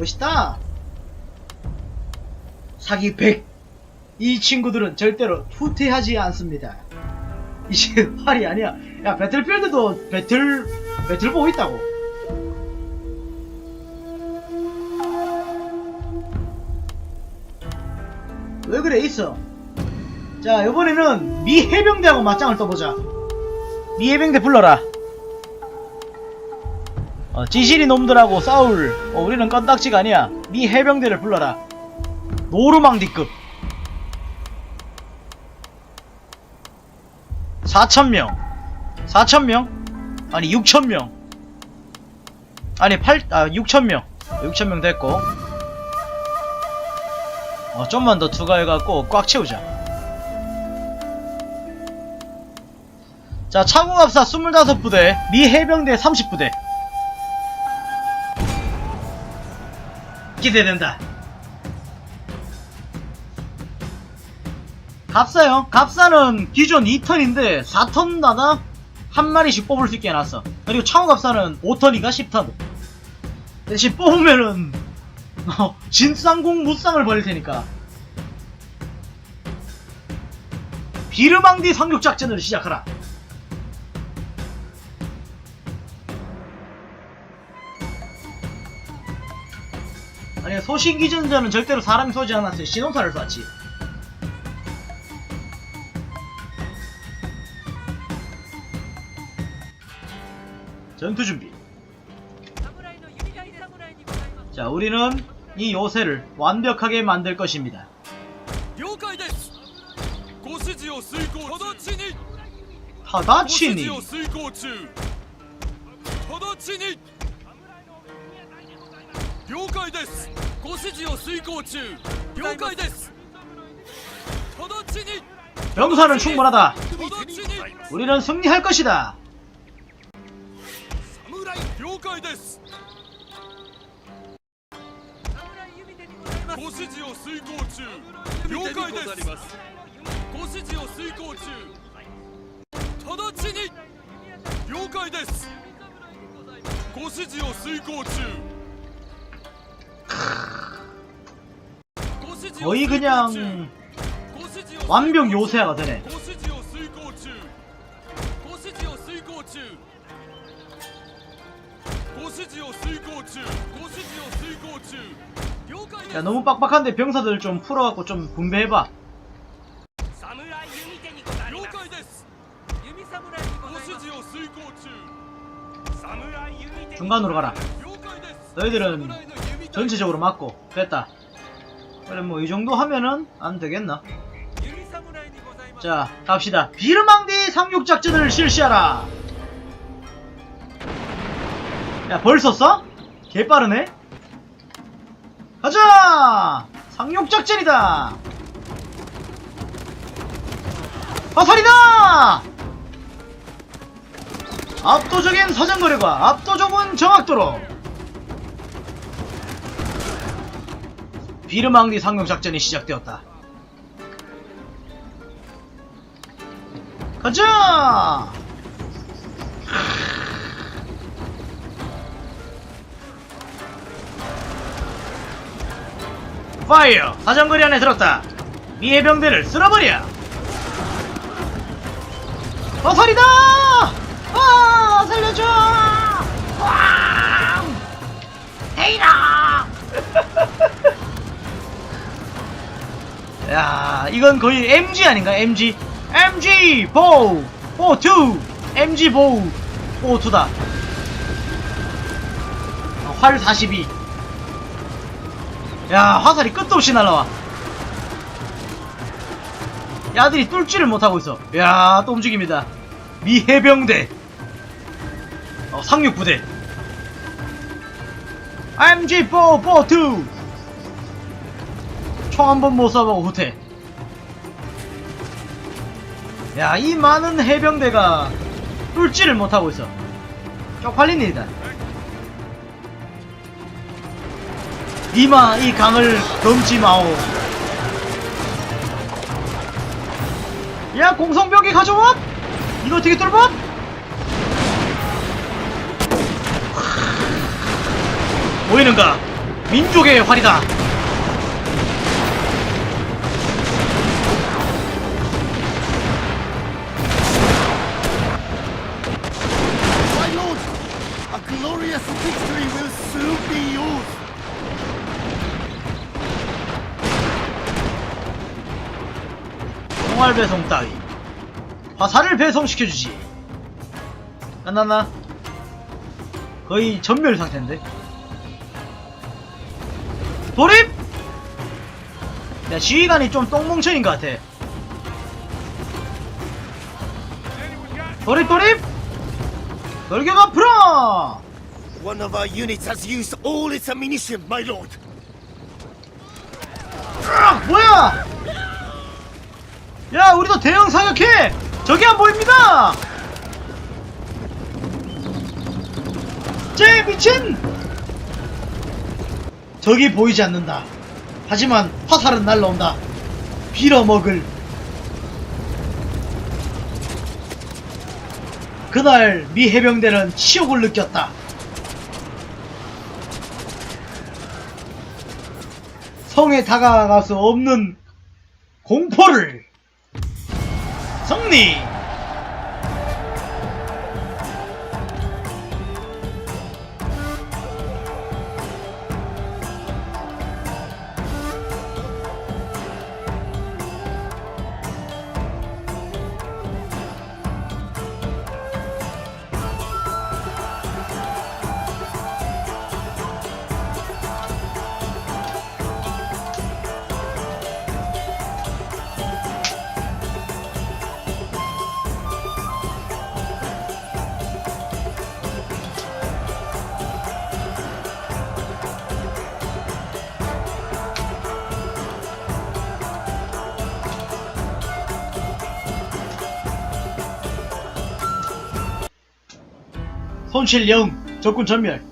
멋있다. 사기 100. 이 친구들은 절대로 후퇴하지 않습니다. 이게 활이 아니야. 야, 배틀필드도 배틀, 배틀 보고 있다고. 왜 그래, 있어. 자, 이번에는 미 해병대하고 맞짱을 떠보자. 미 해병대 불러라. 어, 지실이 놈들하고 싸울 어, 우리는 껌딱지가 아니야. 미 해병대를 불러라. 노르망디급. 4천명. 4천명? 아니 6천명. 아니 8, 아 6천명. 6천명 됐고. 어 좀만 더 추가해갖고 꽉 채우자 자 차공합사 25부대 미 해병대 30부대 기대된다. 갑사요. 갑사는 기존 2턴인데 4턴마다 한 마리씩 뽑을 수 있게 해놨어. 그리고 차우갑사는 5턴인가 10턴. 대신 뽑으면은 어, 진쌍공 무쌍을 벌일 테니까. 비르망디 상륙작전을 시작하라. 아니 소신 기전자는 절대로 사람이 쏘지 않았어요. 신호탄을 쐈지. 전투 준비. 자, 우리는 이 요새를 완벽하게 만들 것입니다. 타다치니. 타다치니. 了解ですご指示を遂行中了解です直ちに 병사는 충분하다 直ちに 우리는 승리할 것이다 了解です侍弓手にございますご指示を遂行中了解ですご指示を遂行中直ちに了解ですご指示を遂行中 거의 그냥 완벽 요새가 되네. 야 너무 빡빡한데 병사들 좀 풀어갖고 좀 분배해봐. 중간으로 가라. 너희들은 전체적으로 맞고 됐다. 그래 뭐 이 정도 하면은 안 되겠나? 자 갑시다. 비르망대의 상륙작전을 실시하라. 야 벌써 써? 개빠르네. 가자! 상륙작전이다! 화살이다! 압도적인 사정거리과 압도적인 정확도로. 비르망디 상륙작전이 시작되었다 가자! 파이어! 사정거리 안에 들었다! 미의 병대를 쓸어버려! 화살이다! 아! 살려줘! 와! 헤이라! 야, 이건 거의 MG 아닌가? MG. MG 보우 보우2 MG 보우 보우2다. 어, 활 42. 야, 화살이 끝도 없이 날라와. 야들이 뚫지를 못하고 있어. 야, 또 움직입니다. 미 해병대. 어, 상륙부대. MG 보우 보우2. 총 한 번 못 쏴보고 후퇴. 야, 이 많은 해병대가 뚫지를 못하고 있어. 쪽팔린 일이다. 니마 이 강을 넘지 마오. 야 공성벽이 가져와 이거 어떻게 뚫어 보이는가 민족의 활이다 glorious victory will soon be yours. 총알 배송 따위 화살을 배송시켜주지 끝났나? 거의 전멸 상태인데 돌입! 야 지휘관이 좀 똥멍청인 것 같아 돌입 돌입! 돌격 앞으로! One of our units has used all its ammunition, my lord. 으악, 뭐야! 야, 우리도 대형 사격해! 저기 안 보입니다! 쟤 미친! 저기 보이지 않는다. 하지만 화살은 날라온다. 빌어먹을. 그날 미 해병대는 치욕을 느꼈다. 성에 다가갈 수 없는 공포를 승리! 손실 0, 적군 전멸.